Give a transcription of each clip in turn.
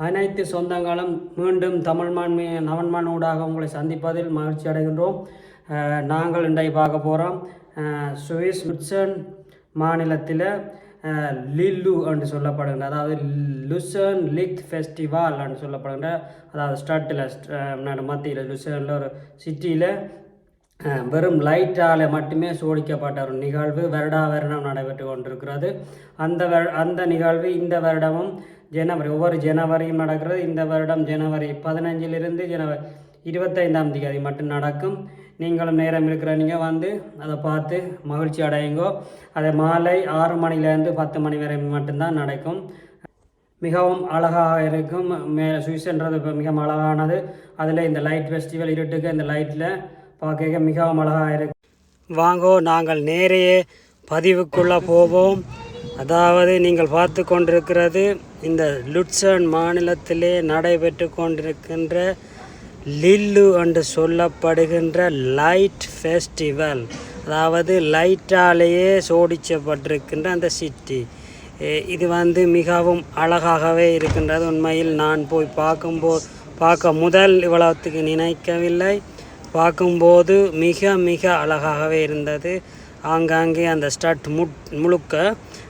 அனைத்து சொந்தங்களும் மீண்டும் தமிழ்மான் மீ- நவன்மான் ஊடாக உங்களை சந்திப்பதில் மகிழ்ச்சி அடைகின்றோம். நாங்கள் இன்றைக்கு பார்க்க போகிறோம் சுவிஸ் லுட்சன் மாநிலத்தில் லில்லு என்று சொல்லப்படுகின்ற அதாவது லுசன் லிக் ஃபெஸ்டிவல் என்று சொல்லப்படுகின்ற அதாவது ஸ்டட்டில் மத்தியில் லுசனில் ஒரு சிட்டியில் வெறும் லைட்டால் மட்டுமே சோடிக்கப்பட்ட ஒரு நிகழ்வு வருடா வருடம் நடைபெற்று கொண்டிருக்கிறது. அந்த வரு அந்த நிகழ்வு இந்த வருடமும் ஜனவரி ஒவ்வொரு ஜனவரியும் நடக்கிறது. இந்த வருடம் ஜனவரி பதினஞ்சிலிருந்து ஜனவரி இருபத்தைந்தாம் தேதி மட்டும் நடக்கும். நீங்களும் நேரம் இருக்கிற நீங்கள் வந்து அதை பார்த்து மகிழ்ச்சி அடையுங்கோ. அதை மாலை ஆறு மணிலேருந்து பத்து மணி வரை மட்டும்தான் நடக்கும். மிகவும் அழகாக இருக்கும். மே சுவிஸ்ன்றது இப்போ மிகவும் அழகானது. அதில் இந்த லைட் ஃபெஸ்டிவல் இருட்டுக்கு இந்த லைட்டில் பார்க்க மிகவும் அழகாக இருக்கும் வாங்கோ நாங்கள் நேரையே பதிவுக்குள்ளே போவோம். அதாவது நீங்கள் பார்த்து கொண்டிருக்கிறது இந்த லுட்சன் மாநிலத்திலே நடைபெற்று கொண்டிருக்கின்ற லில்லு என்று சொல்லப்படுகின்ற லைட் ஃபெஸ்டிவல். அதாவது லைட்டாலேயே சோடிச்சப்பட்டிருக்கின்ற அந்த சிட்டி. இது வந்து மிகவும் அழகாகவே இருக்கின்றது. உண்மையில் நான் போய் பார்க்கும்போது பார்க்க முதல் இவ்வளவுத்துக்கு நினைக்கவில்லை. பார்க்கும்போது மிக மிக அழகாகவே இருந்தது. ஆங்காங்கே அந்த ஸ்டட் முட் முழுக்க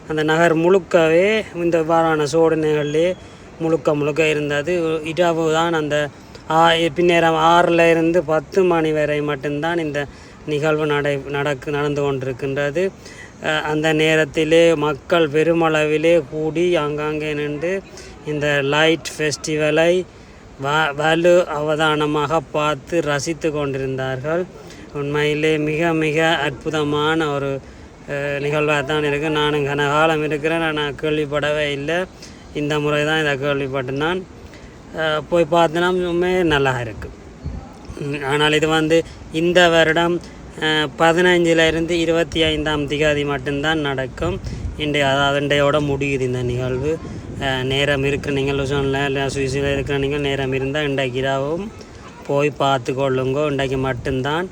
அந்த நகர் முழுக்கவே இந்த வாரான சோதனைகளிலே முழுக்க முழுக்க இருந்தது. இரவு தான் அந்த ஆ பின்னேரம் ஆறில் இருந்து பத்து மணி வரை மட்டும்தான் இந்த நிகழ்வு நடை நடக்கு நடந்து கொண்டிருக்கின்றது. அந்த நேரத்திலே மக்கள் பெருமளவிலே கூடி ஆங்காங்கே நின்று இந்த லைட் ஃபெஸ்டிவலை வ வலு அவதானமாக பார்த்து ரசித்து கொண்டிருந்தார்கள். உண்மையிலே மிக மிக அற்புதமான ஒரு நிகழ்வாக தான் இருக்குது நானும் கனகாலம் இருக்கிறேன் நான் கேள்விப்படவே இல்லை. இந்த முறை தான் இதை கேள்விப்பட்டேன் நான் போய் பார்த்தோன்னா உண்மையே நல்லா இருக்குது ஆனால் இது வந்து இந்த வருடம் பதினஞ்சிலிருந்து இருபத்தி ஐந்தாம் திகாதி மட்டும்தான் நடக்கும். இன்றைய அதாவது இன்றையோட முடியுது இந்த நிகழ்வு. நேரம் இருக்கிற நீங்கள் லுசோனில் இல்லை சுவிஸில் இருக்கிற நீங்கள் நேரம் இருந்தால் இண்டாக்கிறாவும் போய் பார்த்து கொள்ளுங்கோ இண்டாக்கி மட்டும்தான்.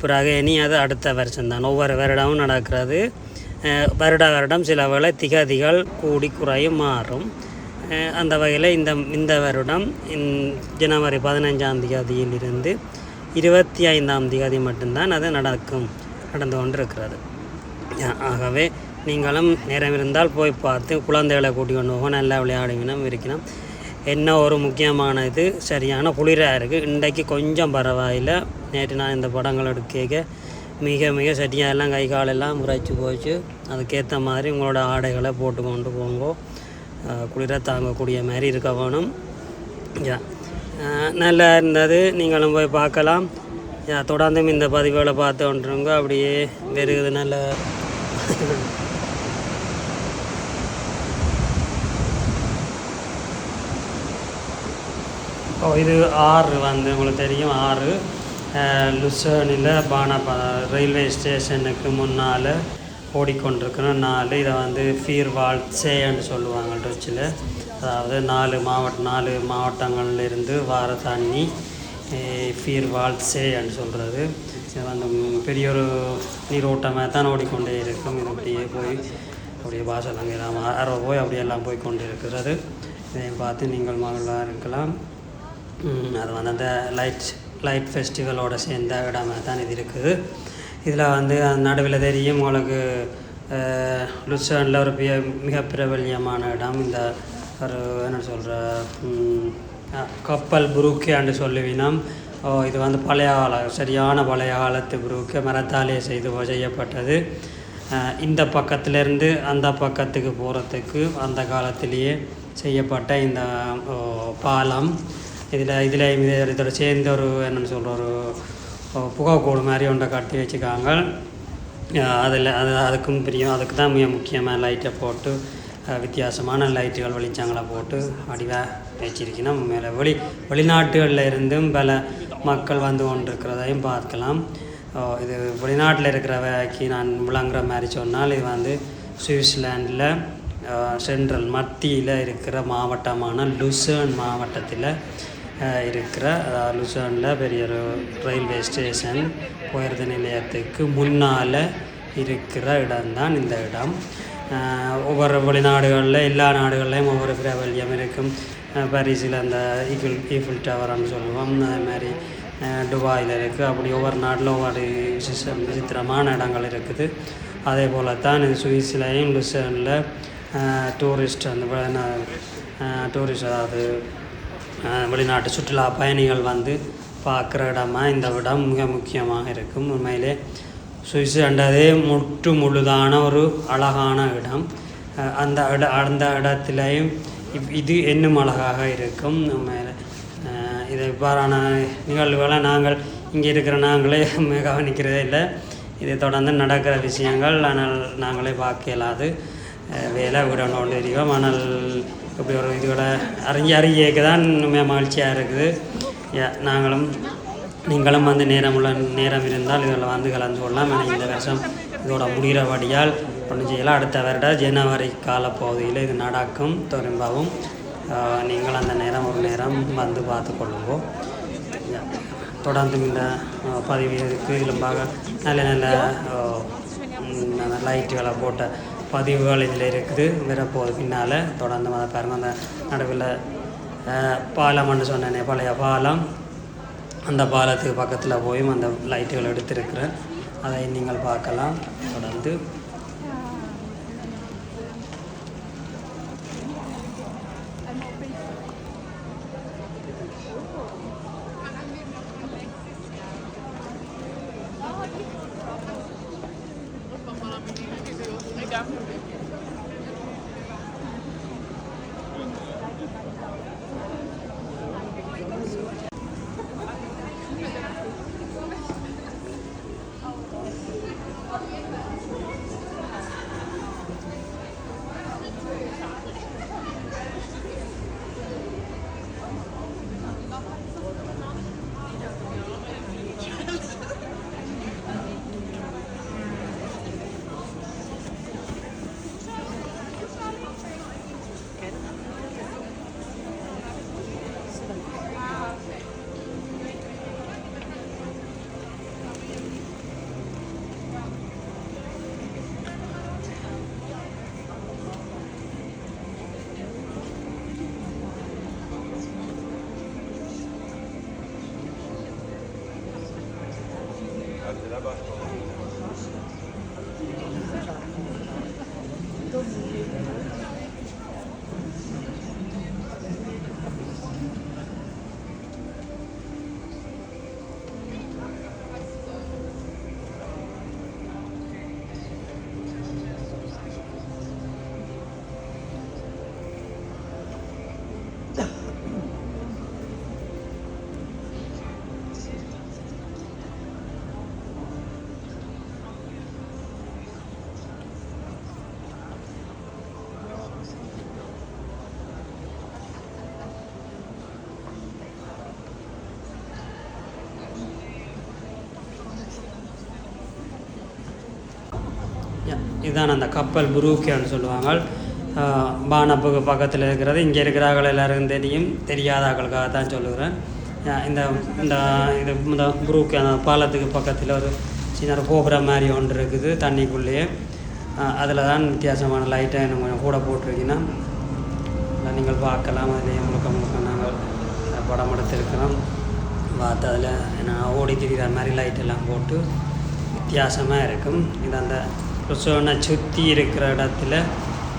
பிறகு இனி அது அடுத்த வருஷம்தான். ஒவ்வொரு வருடமும் நடக்கிறது. வருட வருடம் சில வேளை திகதிகள் கூடி குறையும் மாறும். அந்த வகையில் இந்த இந்த வருடம் இன்- ஜனவரி பதினஞ்சாம் தேதியிலிருந்து இருபத்தி ஐந்தாம் தேதி மட்டும்தான் அது நடக்கும் நடந்து கொண்டிருக்கிறது. இருக்கிறது ஆகவே நீங்களும் நேரம் இருந்தால் போய் பார்த்து குழந்தைகளை கூட்டி கொண்டு போக நல்லா விளையாடுவினம் இருக்கணும் என்ன ஒரு முக்கியமான இது சரியான குளிராக இருக்குது இன்றைக்கு கொஞ்சம் பரவாயில்லை. நேற்று நான் இந்த படங்கள் எடுக்க மிக மிக சரியாக எல்லாம் கை காலெல்லாம் முறைச்சி போச்சு. அதுக்கேற்ற மாதிரி உங்களோட ஆடைகளை போட்டு கொண்டு போங்கோ. அஹ் குளிர தாங்கக்கூடிய மாதிரி இருக்க வேணும். யா நல்லா இருந்தது. நீங்களும் போய் பார்க்கலாம். யா தொடர்ந்தும் இந்த பதிவுகளை பார்த்து கொண்டுருங்க. அப்படியே வெறுகுது. நல்ல ஓ இது ஆறு வந்து உங்களுக்கு தெரியும் ஆறு. லுசனில் பானபா ரயில்வே ஸ்டேஷனுக்கு முன்னால் ஓடிக்கொண்டிருக்கிறோம் நாலு. இதை வந்து ஃபீர் வால்சேன்னு சொல்லுவாங்க ட்ரிச்சில். அதாவது நாலு மாவட்ட நாலு மாவட்டங்கள்லேருந்து வார தண்ணி ஃபீர் வால்சேன்னு சொல்கிறது இது வந்து பெரிய ஒரு நீரோட்டமாக தான் ஓடிக்கொண்டே இருக்கும். இது அப்படியே போய் அப்படியே வாசல் அங்கே போய் அப்படியெல்லாம் போய் கொண்டு இருக்கிறது இதையும் பார்த்து நீங்கள் மகளாக இருக்கலாம். அது வந்து அந்த லைட் லைட் ஃபெஸ்டிவலோட சேர்ந்த இடமாக தான் இது இருக்குது. இதில் வந்து நடுவில் தெரியும் உங்களுக்கு லுசனில் ஒரு மிக மிக பிரபல்யமான இடம். இந்த ஒரு என்ன சொல்கிற கப்பல் புரூக்கேன்னு சொல்லுவினோம். ஓ, இது வந்து பழைய கால சரியான பழைய காலத்து புருக்கே மரத்தாலே செய்து செய்யப்பட்டது. இந்த பக்கத்திலேருந்து அந்த பக்கத்துக்கு போகிறதுக்கு அந்த காலத்திலேயே செய்யப்பட்ட இந்த பாலம். இதில் இதில் இதோட சேர்ந்து ஒரு என்னென்னு சொல்கிற ஒரு புகைக்கூடு மாதிரி ஒன்றை கட்டி வச்சுக்காங்க. அதில் அது அதுக்கும் பிரியும். அதுக்கு தான் மிக முக்கியமாக லைட்டை போட்டு வித்தியாசமான லைட்டுகள் வெளிச்சங்களை போட்டு வடிவாக வச்சிருக்கணும். மேலே வெளி வெளிநாட்டுகளில் இருந்தும் பல மக்கள் வந்து கொண்டிருக்கிறதையும் பார்க்கலாம். இது வெளிநாட்டில் இருக்கிற வேலைக்கு நான் விளங்குற மாதிரி சொன்னால் இது வந்து சுவிட்சர்லாண்டில் சென்ட்ரல் மத்தியில் இருக்கிற மாவட்டமான லுசர்ன் மாவட்டத்தில் இருக்கிற அதாவது பெரிய ஒரு ரயில்வே ஸ்டேஷன் உயர்ந்த நிலையத்துக்கு முன்னால் இருக்கிற இடம்தான் இந்த இடம். ஒவ்வொரு வெளிநாடுகளில் எல்லா நாடுகள்லேயும் ஒவ்வொரு பிரபல்யம் இருக்கும். பாரிஸில் அந்த ஈஃபில் ஈஃபில் டவர்னு சொல்லுவோம். அதே மாதிரி துபாயில் இருக்குது அப்படி ஒவ்வொரு நாட்டில் ஒவ்வொரு விசிஷ விசித்திரமான இடங்கள் இருக்குது. அதே போல் தான் சுவிஸ்லையும் லுசனில் டூரிஸ்ட் அந்த டூரிஸ்ட் அதாவது வெளிநாட்டு சுற்றுலா பயணிகள் வந்து பார்க்குற இடமா இந்த இடம் மிக முக்கியமாக இருக்கும். உண்மையிலே சுவிஸ் முற்று முழுதான ஒரு அழகான இடம். அந்த இட அந்த இடத்துலையும் இப்- இது இன்னும் அழகாக இருக்கும். உண்மையிலே இது இவ்வாறான நிகழ்வுகளை நாங்கள் இங்கே இருக்கிற நாங்களே கவனிக்கிறதே இல்லை. இது தொடர்ந்து நடக்கிற விஷயங்கள் ஆனால் நாங்களே பார்க்க இயலாது. வேலை விட கொண்டு தெரியும் ஆனால் இப்படி ஒரு இதுகளை அறிஞ்சு அறியக்கு தான் உண்மையாக மகிழ்ச்சியாக இருக்குது. யா- நாங்களும் நீங்களும் வந்து நேரம் உள்ள நேரம் இருந்தால் இதில் வந்து கலந்து கொள்ளலாம். ஆனால் இந்த வருஷம் இதோட முடிகிறபடியால் ஒன்றும் செய்யலாம். அடுத்த வருட ஜனவரி காலப்பகுதியில் இது நடக்கும் திரும்பவும் நீங்கள் அந்த நேரம் ஒரு நேரம் வந்து பார்த்து கொள்ளுங்க தொடர்ந்து இந்த பதிவு பதிவுக்கு இலும்பாக நல்ல நல்ல நல்ல லைட்டுகளை போட்ட பதிவுகள் இதில் இருக்குது வரப்போகுது பின்னால் தொடர்ந்து அதை பாருங்கள் அந்த நடுவில் பாலம்னு சொன்னேனே பழைய பாலம். அந்த பாலத்துக்கு பக்கத்தில் போயும் அந்த லைட்டுகள் எடுத்திருக்கிறேன். அதை நீங்கள் பார்க்கலாம். தொடர்ந்து யா, இதுதான் அந்த கப்பல் புரூக்கியான்னு சொல்லுவாங்க. பானப்புக்கு பக்கத்தில் இருக்கிறது. இங்கே இருக்கிறார்கள் எல்லாருக்கும் தெரியும். தெரியாதாக்களுக்காக தான் சொல்லுகிறேன். இந்த இந்த இது இந்த புரூக்கி அந்த பாலத்துக்கு பக்கத்தில் ஒரு சின்ன ஒரு கோபுரம் மாதிரி ஒன்று இருக்குது தண்ணிக்குள்ளேயே. அதில் தான் வித்தியாசமான லைட்டை இன்னும் கொஞ்சம் கூட போட்டிருக்கீங்கன்னா அதை நீங்கள் பார்க்கலாம். அதில் முழுக்க முழுக்க நாங்கள் படம் எடுத்திருக்கிறோம். பார்த்து அதில் நான் ஓடி திரிகிற மாதிரி லைட்டெல்லாம் போட்டு வித்தியாசமாக இருக்கும். இது அந்த ரிசோனை சுற்றி இருக்கிற இடத்துல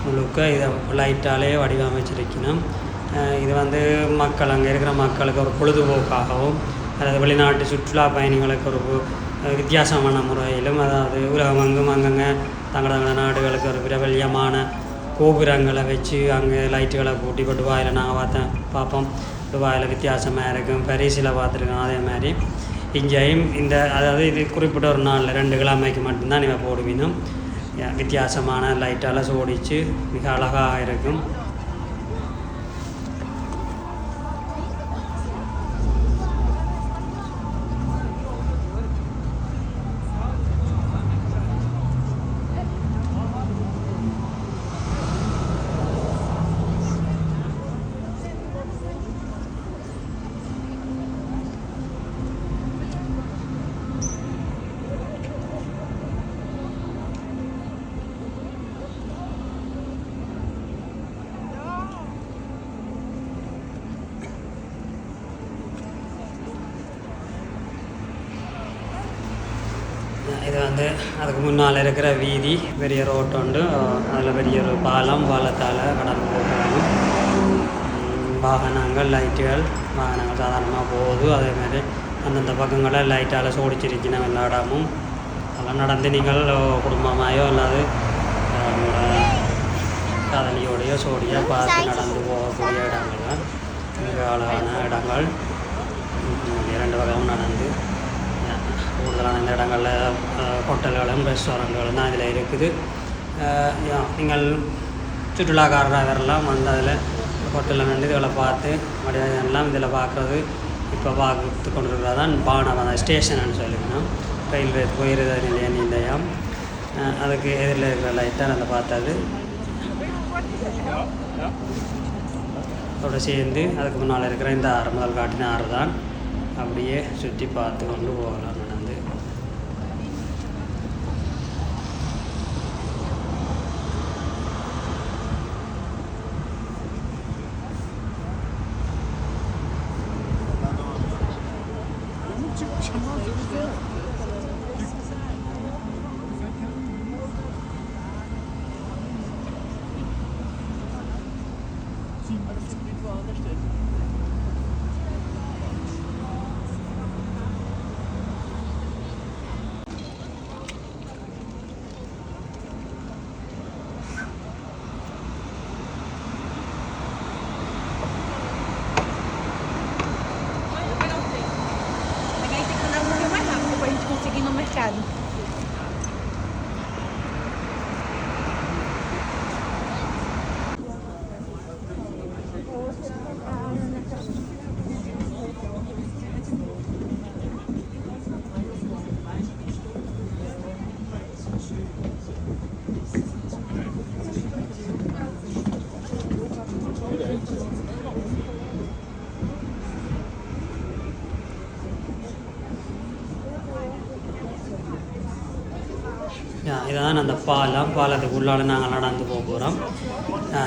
முழுக்க இதை லைட்டாலே வடிவமைச்சிருக்கணும். இது வந்து மக்கள் அங்கே இருக்கிற மக்களுக்கு ஒரு பொழுதுபோக்காகவும் அதாவது வெளிநாட்டு சுற்றுலா பயணிகளுக்கு ஒரு வித்தியாசமான முறையிலும் அதாவது உலகம் அங்கும் அங்கங்கே தங்கள நாடுகளுக்கு ஒரு பிரபல்யமான கோபுரங்களை வச்சு அங்கே லைட்டுகளை கூட்டி இப்போ துபாயில் நாங்கள் பார்த்தேன் பார்ப்போம். துபாயில் வித்தியாசமாக இருக்கும். பரிசில் பார்த்துருக்கோம் அதே மாதிரி. இங்கேயும் இந்த அதாவது இது குறிப்பிட்ட ஒரு நாளில் ரெண்டு கிழமைக்கு மட்டும்தான் இவன் போடுவீனும். வித்தியாசமான லைட்டால் சோடிச்சு மிக அழகாக இருக்கும் வந்து அதுக்கு முன்னால் இருக்கிற வீதி பெரிய ரோட்டு உண்டு. அதில் பெரிய ஒரு பாலம் பாலத்தால் கடந்து போகிறாங்க வாகனங்கள் லைட்டுகள் வாகனங்கள் சாதாரணமாக போகுது. அதேமாதிரி அந்தந்த பக்கங்களை லைட்டால் சோடிச்சிருக்கணும் எல்லா இடமும் அதெல்லாம் நடந்து நீங்கள் குடும்பமாயோ அல்லது அஹ், காதலியோடையோ சோடியோ பார்த்து நடந்து போகக்கூடிய இடங்கள்லாம் மிக அழகான இடங்கள். இரண்டு வகையும் நடந்து கூடுதலான இந்த இடங்களில் ஹோட்டல்களும் ரெஸ்டாரண்ட்களும் தான் இதில் இருக்குது. நீங்கள் சுற்றுலாக்காரராக வரலாம் வந்து அதில் ஹோட்டலில் நின்று இதில் பார்த்து மறுபடியும் எல்லாம் இதில் பார்க்குறது இப்போ பார்த்து கொண்டிருக்கிறது தான் பானவந்த ஸ்டேஷன் சொல்லிக்கணும் ரயில்வே போயிருத நிலைய நிலையம் அதுக்கு எதிரில் இருக்கிற லைட் தான் அந்த பார்த்தது. அதோட சேர்ந்து அதுக்கு முன்னால் இருக்கிற இந்த ஆறு முதல் காட்டின ஆறு தான் அப்படியே சுற்றி பார்த்து கொண்டு போகலாம். தான் அந்த பாலம் பாலத்துக்கு உள்ளால நாங்கள் நடந்து போக போகிறோம்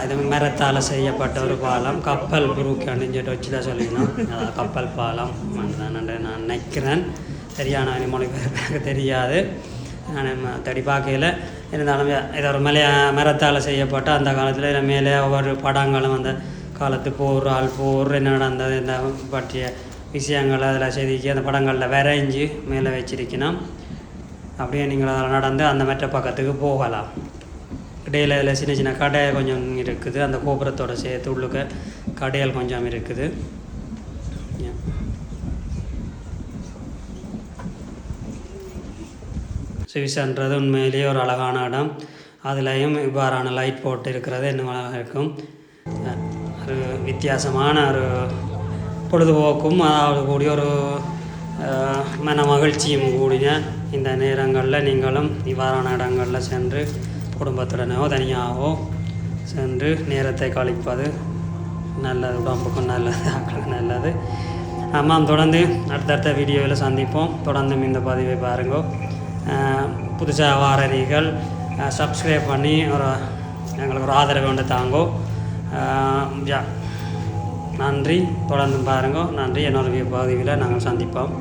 இது மரத்தால் செய்யப்பட்ட ஒரு பாலம். கப்பல் புரூக்கு அணிஞ்சிட்டு சொல்லிட்டு வச்சு தான் சொல்லிக்கணும் கப்பல் பாலம் தான் நான் நினைக்கிறேன். சரியான மொழி எனக்கு தெரியாது. நான் தடி பார்க்கையில் இருந்தாலும் யா, இது ஒரு மலைய மரத்தால் செய்யப்பட்ட அந்த காலத்தில் இதில் மேலே ஒவ்வொரு படங்களும் அந்த காலத்து போர் ஆள் போர் என்ன நடந்தது இந்த பற்றிய விஷயங்களை அதில் செதுக்கி அந்த படங்களில் வரைஞ்சி மேலே வச்சிருக்கணும். அப்படியே நீங்கள் அதில் நடந்து அந்த மற்ற பக்கத்துக்கு போகலாம். இடையில இதில் சின்ன சின்ன கடை கொஞ்சம் இருக்குது. அந்த கோபுரத்தோட சேர்த்து உள்ளுக்க கடைகள் கொஞ்சம் இருக்குது. Yeah. சுவிஸ்ன்றது உண்மையிலேயே ஒரு அழகான இடம். அதுலேயும் இவ்வாறான லைட் போட்டு இருக்கிறது இன்னும் அழகாக இருக்கும் ஒரு வித்தியாசமான ஒரு பொழுதுபோக்கும் அதாவது கூடிய ஒரு மன மகிழ்ச்சியும் கூடிய இந்த நேரங்களில் நீங்களும் இவ்வாறான இடங்களில் சென்று குடும்பத்துடனோ தனியாகவோ சென்று நேரத்தை கழிப்பது நல்லது உடம்புக்கும் நல்லது ஆக்களுக்கும் நல்லது. ஆமாம் தொடர்ந்து அடுத்தடுத்த வீடியோவில் சந்திப்போம். தொடர்ந்தும் இந்த பதிவை பாருங்க. புதுசாக வாரணிகள் சப்ஸ்கிரைப் பண்ணி ஒரு எங்களுக்கு ஒரு ஆதரவு கொண்டு தாங்கோ. யா நன்றி. தொடர்ந்து பாருங்க. நன்றி. என்னோட பதிவில் நாங்கள் சந்திப்போம்.